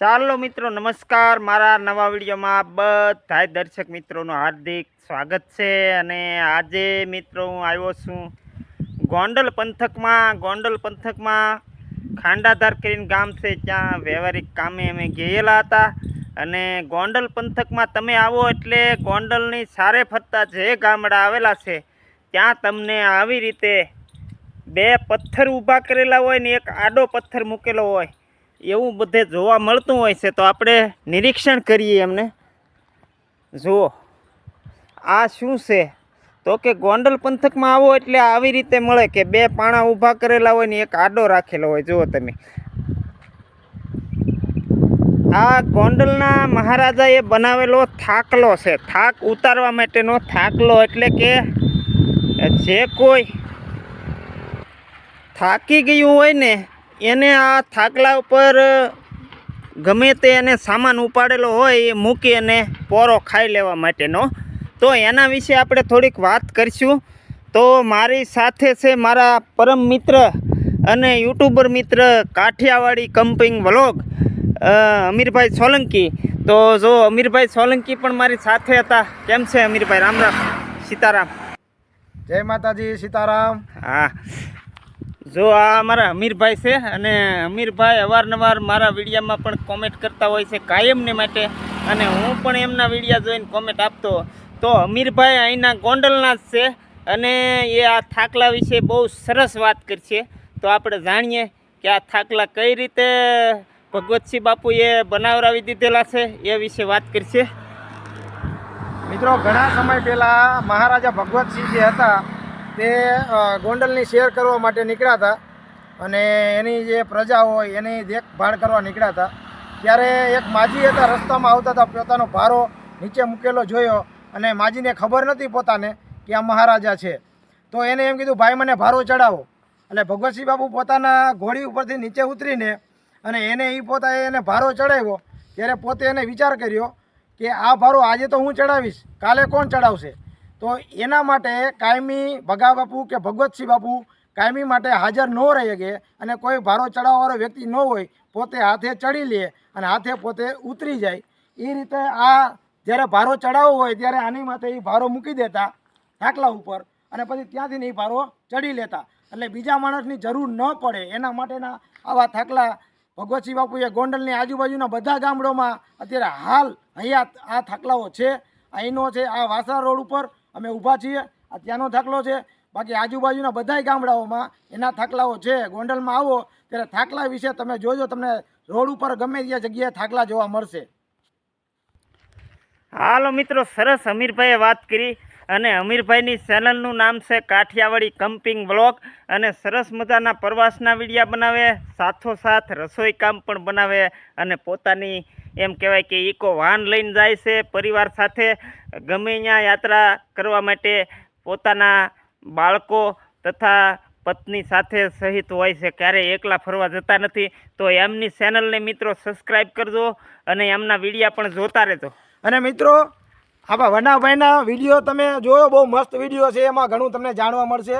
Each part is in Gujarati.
ચાલો મિત્રો, નમસ્કાર. મારા નવા વિડીયોમાં બધા દર્શક મિત્રોનું હાર્દિક સ્વાગત છે. અને આજે મિત્રો હું આવ્યો છું ગોંડલ પંથકમાં. ગોંડલ પંથકમાં ખાંડાધાર કરીને ગામ છે. ત્યાં વ્યવહારિક કામે અમે ગયેલા હતા. અને ગોંડલ પંથકમાં તમે આવો એટલે ગોંડલની સારે ફરતા જે ગામડા આવેલા છે, ત્યાં તમને આવી રીતે બે પથ્થર ઊભા કરેલા હોય ને એક આડો પથ્થર મૂકેલો હોય. એવું બધે જોવા મળતું હોય છે, તો આપણે નિરીક્ષણ કરીએ એમને. જુઓ, આ શું છે? તો કે ગોંડલ પંથકમાં આવો એટલે આવી રીતે મળે કે બે પાણા ઊભા કરેલા હોય ને એક આડો રાખેલો હોય. જુઓ તમે. આ ગોંડલના મહારાજાએ બનાવેલો થાકલો છે. થાક ઉતારવા માટેનો થાકલો એટલે કે જે કોઈ થાકી ગયું હોય ને એને આ થાકલા ઉપર ગમે તે એને સામાન ઉપાડેલો હોય એ મૂકી અને પોરો ખાઈ લેવા માટેનો. તો એના વિશે આપણે થોડીક વાત કરીશું. તો મારી સાથે છે મારા પરમ મિત્ર અને યુટ્યુબર મિત્ર કાઠિયાવાડી કમ્પિંગ વ્લોગ અમીરભાઈ સોલંકી. તો જો અમીરભાઈ સોલંકી પણ મારી સાથે હતા. કેમ છે અમીરભાઈ? રામ રામ. સીતારામ. જય માતાજી સીતારામ. હા. જો આ અમારા અમીરભાઈ છે અને અમીરભાઈ અવારનવાર મારા વિડીયામાં પણ કોમેન્ટ કરતા હોય છે કાયમને માટે અને હું પણ એમના વિડીયા જોઈને કોમેન્ટ આપતો. તો અમીરભાઈ અહીંના ગોંડલના જ છે અને એ આ થાકલા વિશે બહુ સરસ વાત કરશે. તો આપણે જાણીએ કે આ થાકલા કઈ રીતે ભગવતસિંહ બાપુએ બનાવરાવી દીધેલા છે એ વિશે વાત કરશે. મિત્રો, ઘણા સમય પહેલાં મહારાજા ભગવતસિંહ જે હતા તે ગોંડલની શેર કરવા માટે નીકળ્યા હતા અને એની જે પ્રજા હોય એની દેખભાળ કરવા નીકળ્યા હતા. ત્યારે એક માજી હતા, રસ્તામાં આવતા હતા, પોતાનો ભારો નીચે મૂકેલો જોયો અને માજીને ખબર નથી પોતાને કે આ મહારાજા છે. તો એને એમ કીધું, ભાઈ, મને ભારો ચડાવો. એટલે ભગવતસિંહ બાબુ પોતાના ઘોડી ઉપરથી નીચે ઉતરીને અને એને એ પોતાએ એને ભારો ચડાવ્યો. ત્યારે પોતે એને વિચાર કર્યો કે આ ભારો આજે તો હું ચડાવીશ, કાલે કોણ ચડાવશે? તો એના માટે કાયમી ભગા બાપુ કે ભગવતસિંહ બાપુ કાયમી માટે હાજર ન રહી શકે અને કોઈ ભારો ચડાવવાવાળો વ્યક્તિ ન હોય, પોતે હાથે ચડી લે અને હાથે પોતે ઉતરી જાય. એ રીતે આ જ્યારે ભારો ચડાવવો હોય ત્યારે આની માથે એ ભારો મૂકી દેતા ઢાકલા ઉપર અને પછી ત્યાંથી એ ભારો ચડી લેતા. એટલે બીજા માણસની જરૂર ન પડે. એના માટેના આવા થાકલા ભગવતસિંહ બાપુએ ગોંડલની આજુબાજુના બધા ગામડોમાં અત્યારે હાલ અહીંયા આ થાકલાઓ છે. અહીંનો છે આ વાસા રોડ ઉપર અમે ઊભા છીએ. આ ત્યાંનો થાકલો છે. બાકી આજુબાજુના બધાય ગામડાઓમાં એના થાકલાઓ છે. ગોંડલમાં આવો, ત્યારે થાકલા વિશે તમે જોજો, તમને રોડ ઉપર ગમે ત્યાં જગ્યાએ થાકલા જોવા મળશે. હાલો મિત્રો, સરસ અમીરભાઈએ વાત કરી અને અમીરભાઈની ચેનલનું નામ છે કાઠિયાવાડી કમ્પિંગ બ્લોગ અને સરસ મજાના પ્રવાસના વિડીયા બનાવે, સાથોસાથ રસોઈ કામ પણ બનાવે અને પોતાની એમ કહેવાય કે ઇકો વાહન લઈને જાય છે પરિવાર સાથે ગમે ત્યાં યાત્રા કરવા માટે પોતાના બાળકો તથા પત્ની સાથે સહિત હોય છે. ક્યારેય એકલા ફરવા જતા નથી. તો એમની ચેનલને મિત્રો સબસ્ક્રાઈબ કરજો અને એમના વિડીયા પણ જોતા રહેજો. અને મિત્રો, આપણા વનાભાઈના વીડિયો તમે જોયો, બહુ મસ્ત વીડિયો છે. એમાં ઘણું તમને જાણવા મળશે.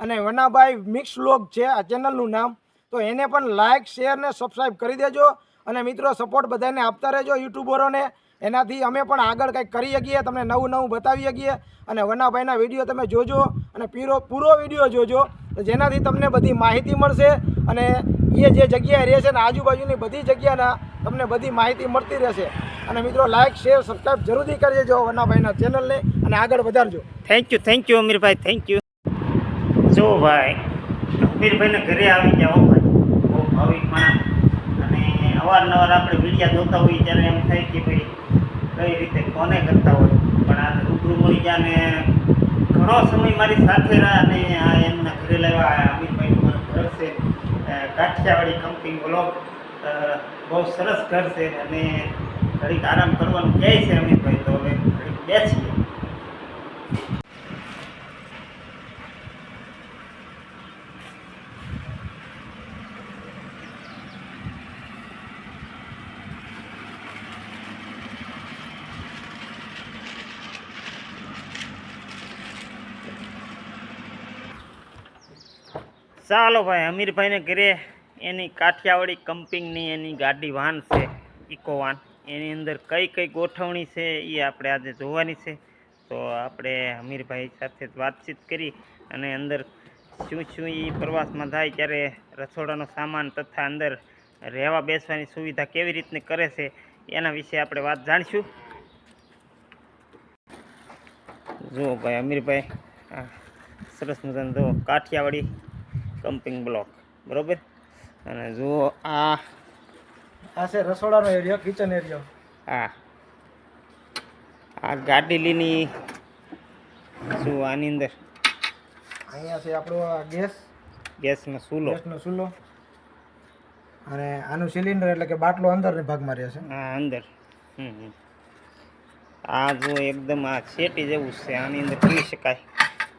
અને વનાભાઈ મિક્સ લોક છે આ ચેનલનું નામ. તો એને પણ લાઇક શેર ને સબસ્ક્રાઈબ કરી દેજો. અને મિત્રો સપોર્ટ બધાને આપતા રહેજો યુટ્યુબરોને. એનાથી અમે પણ આગળ કંઈક કરી શકીએ, તમને નવું નવું બતાવી શકીએ. અને વનાભાઈના વીડિયો તમે જોજો અને પીરો, પૂરો વીડિયો જોજો જેનાથી તમને બધી માહિતી મળશે અને એ જે જગ્યાએ રહે છે ને આજુબાજુની બધી જગ્યાના તમને બધી માહિતી મળતી રહેશે. અને મિત્રો લાઇક શેર સબસ્ક્રાઈબ જરૂરથી કરી દેજો વનાભાઈના ચેનલને અને આગળ વધારજો. Thank you thank you Amirbhai thank you જો ભાઈ, અમીરભાઈને ઘરે આવી ગયા હો ભાઈ. બહુ ભાવિક માણસ. અવારનવાર આપણે વિડીયા જોતા હોઈએ ત્યારે એમ થાય કે ભાઈ, કઈ રીતે, કોને કરતા હોય? પણ આ રૂબરૂ મળી ગયા ને ઘણો સમય મારી સાથે રહ્યા અને આ એમના ઘરે લાવ્યા, આ અમીરભાઈનું મારું ઘર છે. કાઠિયાવાડી કંપની બ્લોક બહુ સરસ ઘર છે અને ઘડીક આરામ કરવાનું કહે છે અમીરભાઈ તો હવે ઘડીક બેસીએ. ચાલો ભાઈ, અમીરભાઈને ઘરે એની કાઠિયાવાડી કંપનીની એની ગાડી વાન છે, ઇકો વાન. એની અંદર કઈ કઈ ગોઠવણી છે એ આપણે આજે જોવાની છે. તો આપણે અમીરભાઈ સાથે વાતચીત કરી અને અંદર શું શું એ પ્રવાસમાં થાય ત્યારે રસોડાનો સામાન તથા અંદર રહેવા બેસવાની સુવિધા કેવી રીતની કરે છે, એના વિશે આપણે વાત જાણીશું. જુઓ ભાઈ, અમીરભાઈ સરસ મજાનું જુઓ કાઠિયાવાડી કમ્પિંગ બ્લોક. બરોબર? અને જુઓ આ આ છે રસોડાનો એરિયો કિચન એરિયો આ આ ગાડીલીની શું આની અંદર? અહીંયા છે આપણો આ ગેસ. ગેસનો ચૂલો. ગેસનો ચૂલો. અને આનું સિલિન્ડર એટલે કે બાટલો અંદરની ભાગમાં રહે છે. આ અંદર. હમ હમ. આ જો એકદમ આ છેટી જેવું છે. આની અંદર પી શકાય.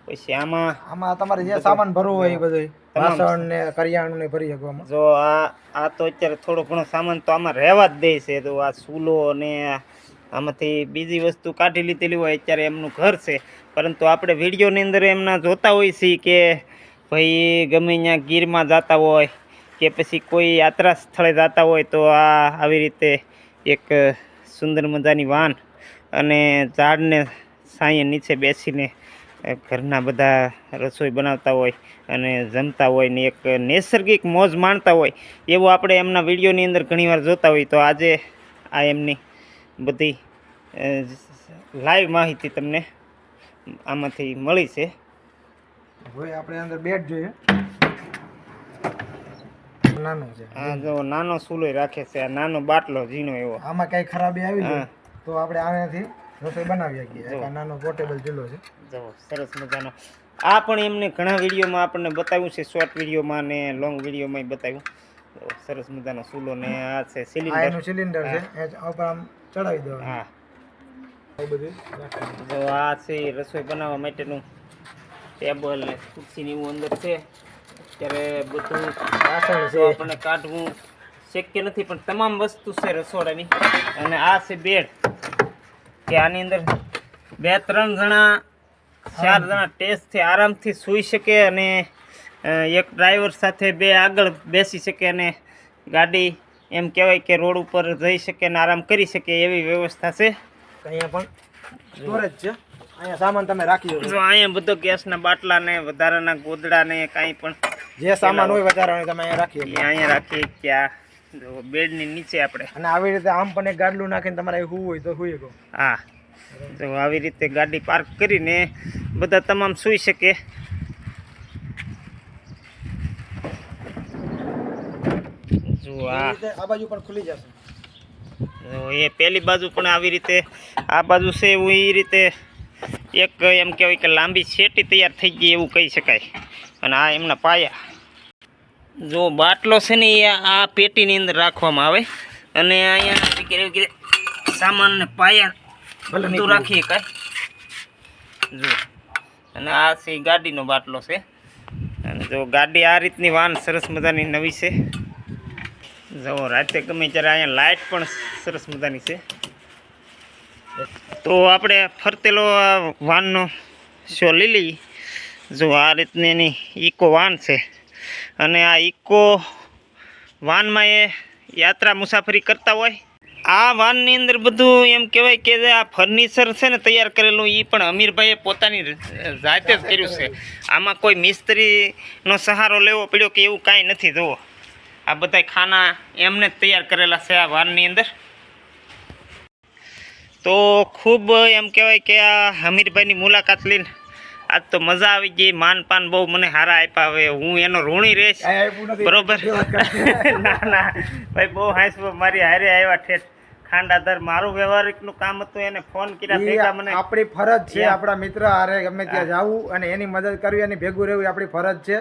પછી આમાં આમાં તમારે જે સામાન ભરવો હોય એ બધું વાસણ ને કરિયાણું ને ભરી શકો જો આ આ તો અત્યારે થોડો ઘણો સામાન તો આમાં રહેવા જ દે છે. તો આ સૂલો ને આમાંથી બીજી વસ્તુ કાઢી લીધેલી હોય અત્યારે એમનું ઘર છે. પરંતુ આપણે વિડીયોની અંદર એમના જોતા હોઈએ છીએ કે ભાઈ ગમે ત્યાં ગીરમાં જતા હોય કે પછી કોઈ યાત્રા સ્થળે જતા હોય તો આ આવી રીતે એક સુંદર મજાની વાન અને ઝાડને સાંયે નીચે બેસીને ઘરના બધા રસોઈ બનાવતા હોય અને જમતા હોય ને એક નૈસર્ગિક મોજ માણતા હોય એવું આપણે એમના વિડીયોની અંદર ઘણીવાર જોતા હોય. તો આજે આ એમની બધી લાઈવ માહિતી તમને આમાંથી મળી છે. હવે આપણે અંદર બેટ જોઈએ. નાનો છે. જો નાનો સૂલોય રાખે છે આ નાનો બાટલો ઝીણો એવો. આમાં કઈ ખરાબી આવી. તો આપણે આનાથી રસોઈ બનાવી શકીએ. એક નાનો પોર્ટેબલ ચૂલો છે. જો સરસ મજાનો. આ પણ એમને ઘણા વિડીયોમાં આપણને બતાવ્યું છે. શોર્ટ વિડીયોમાં ને લોંગ વિડીયોમાં બતાવ્યું. સરસ મજાનો ચૂલો ને આ છે સિલિન્ડર એનું સિલિન્ડર છે. એ ઉપર આમ ચડાવી દો હા. બધું જો આ છે રસોઈ બનાવવા માટેનું ટેબલ ને ખુરશીની એવું અંદર છે. ત્યારે બધું વાસણ છે. આપણને કાઢવું શક્ય નથી પણ તમામ વસ્તુ છે રસોડાની. અને આ છે બેડ કે આની અંદર બે ત્રણ જણા ચાર જણા ટેસ્ટથી આરામથી સૂઈ શકે અને એક ડ્રાઈવર સાથે બે આગળ બેસી શકે અને ગાડી એમ કહેવાય કે રોડ ઉપર જઈ શકે અને આરામ કરી શકે એવી વ્યવસ્થા છે. અહીંયા પણ સ્ટોરેજ છે. અહીંયા સામાન તમે રાખી જો અહીંયા બધો ગેસના બાટલા ને વધારાના ગોદડા ને કાંઈ પણ જે સામાન હોય વધારાનો તમે અહીંયા રાખી શકો અહીંયા રાખીએ ક્યાં જો બેડની નીચે આપણે. અને આવી રીતે આમ પણ એક ગાડલું નાખીને તમારે હું હોય તો સુઈ ગયો હા. જો આવી રીતે ગાડી પાર્ક કરીને બધા તમામ સૂઈ શકે. જો આ. બાજુ પણ ખુલી જશે. એ પેલી બાજુ પણ આવી રીતે આ બાજુ છે એવું એ રીતે એક એમ કહેવાય કે લાંબી શેટી તૈયાર થઈ ગઈ એવું કહી શકાય. અને આ એમના પાયા. જો બાટલો છે ને એ આ પેટીની અંદર રાખવામાં આવે. અને અહીંયા વગેરે વગેરે સામાન ને પાયા બધું નીકળી રાખી શકાય જો. અને આ છે ગાડીનો બાટલો છે. અને જો ગાડી આ રીતની વાન સરસ મજાની નવી છે. જો રાતે ગમે ત્યારે અહીંયા લાઇટ પણ સરસ મજાની છે. તો આપણે ફરતેલો આ વાનનો શો લઈ લઈએ. જો આ રીતની એની ઇકો વાન છે. અને આ ઇકો વાનમાં એ યાત્રા મુસાફરી કરતા હોય. આ વાનની અંદર બધું એમ કહેવાય કે આ ફર્નિચર છે ને તૈયાર કરેલું એ પણ અમીરભાઈએ પોતાની જાતે જ કર્યું છે. આમાં કોઈ મિસ્ત્રીનો સહારો લેવો પડ્યો કે એવું કાંઈ નથી, જુઓ. આ બધા ખાના એમને જ તૈયાર કરેલા છે આ વાનની અંદર. તો ખૂબ એમ કહેવાય કે આ હમીરભાઈની મુલાકાત લઈને આજ તો મજા આવી ગઈ માન પાન બહુ મને હારા આપ્યા હવે હું એનો ઋણી રહીશ. બરોબર? ના ના. ભાઈ બહુ હાંસવો મારી હારે આવ્યા ઠેઠ. ખાંડાધર મારું વ્યવહારિકનું કામ હતું એને ફોન કર્યા ભેગા મને. આપણી ફરજ છે આપણા મિત્ર હારે ગમે ત્યાં જાવું અને એની મદદ કરવી અને ભેગું રહેવું આપણી ફરજ છે.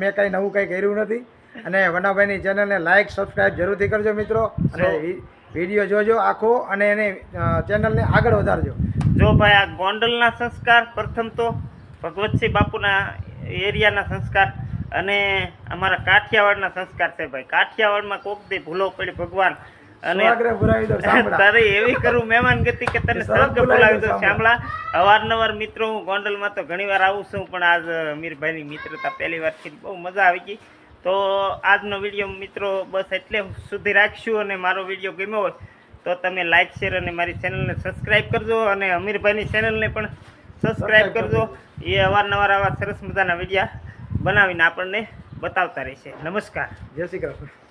મેં કાંઈ નવું કંઈ કર્યું નથી. અને વનાભાઈની ચેનલને લાઈક સબસ્ક્રાઇબ જરૂરથી કરજો મિત્રો. અને વીડિયો જોજો આખો અને એને ચેનલને આગળ વધારજો. જો ભાઈ આ ગોંડલના સંસ્કાર પ્રથમ તો ભગવતસિંહ બાપુના એરિયાના સંસ્કાર અને અમારા કાઠિયાવાડના સંસ્કાર છે ભાઈ. કાઠિયાવાડમાં કોક દે ભૂલો પડી ભગવાન. અને તારે એવી કરું મહેમાન ગતિ કે તને સ્વર્ગ બોલાવી દો શ્યામલા અવારનવાર મિત્રો હું ગોંડલમાં તો ઘણીવાર આવું છું પણ આજ અમીરભાઈની મિત્રતા પહેલી વારથી બહુ મજા આવી ગઈ. તો આજનો વીડિયો મિત્રો બસ એટલે સુધી રાખશું અને મારો વીડિયો ગમ્યો હોય તો તમે લાઇક શેર અને મારી ચેનલને સબસ્ક્રાઈબ કરજો અને અમીરભાઈની ચેનલને પણ સબસ્ક્રાઈબ કરજો. એ અવારનવાર આવા સરસ મજાના વિડીયા બનાવીને આપણને બતાવતા રહેશે. નમસ્કાર. જય શ્રી કૃષ્ણ.